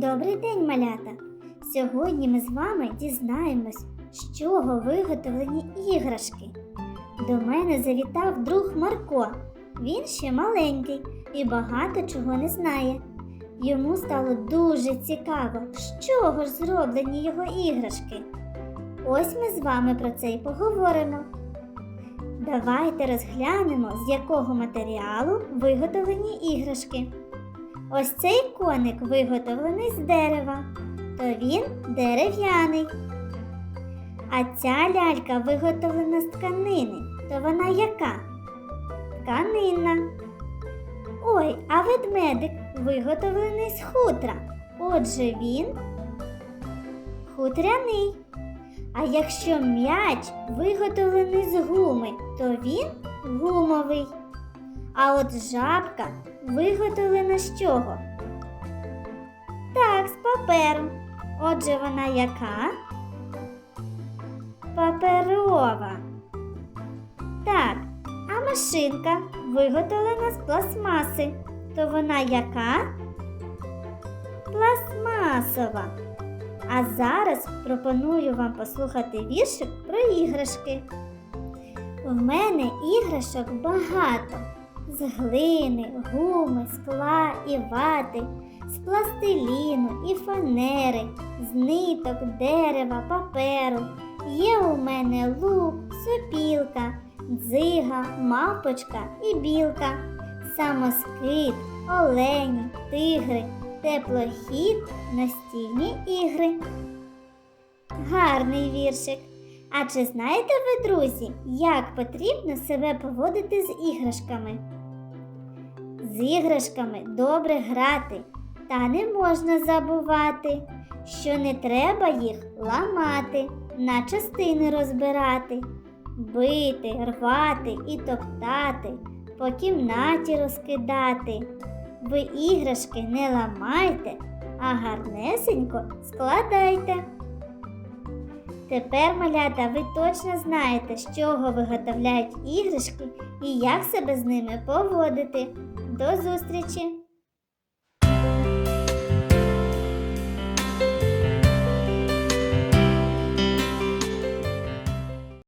Добрий день, малята! Сьогодні ми з вами дізнаємось, з чого виготовлені іграшки. До мене завітав друг Марко. Він ще маленький і багато чого не знає. Йому стало дуже цікаво, з чого ж зроблені його іграшки. Ось ми з вами про це й поговоримо. Давайте розглянемо, з якого матеріалу виготовлені іграшки. Ось цей коник виготовлений з дерева, то він дерев'яний. А ця лялька виготовлена з тканини, то вона яка? Тканинна. Ой, а ведмедик виготовлений з хутра. Отже, він хутряний. А якщо м'яч виготовлений з гуми, то він гумовий. А от жабка виготовлена з чого? Так, з паперу. Отже, вона яка? Паперова. Так, а машинка виготовлена з пластмаси. То вона яка? Пластмасова. А зараз пропоную вам послухати віршик про іграшки. В мене іграшок багато з глини, гуми, скла і вати, з пластиліну і фанери, з ниток, дерева, паперу. Є у мене лук, сопілка, дзига, мавпочка і білка, самоскид, олені, тигри, теплохід, настільні ігри. Гарний віршик. А чи знаєте ви, друзі, як потрібно себе поводити з іграшками? З іграшками добре грати, та не можна забувати, що не треба їх ламати, на частини розбирати, бити, рвати і топтати, по кімнаті розкидати. Ви іграшки не ламайте, а гарнесенько складайте. Тепер, малята, ви точно знаєте, з чого виготовляють іграшки і як себе з ними поводити. До зустрічі!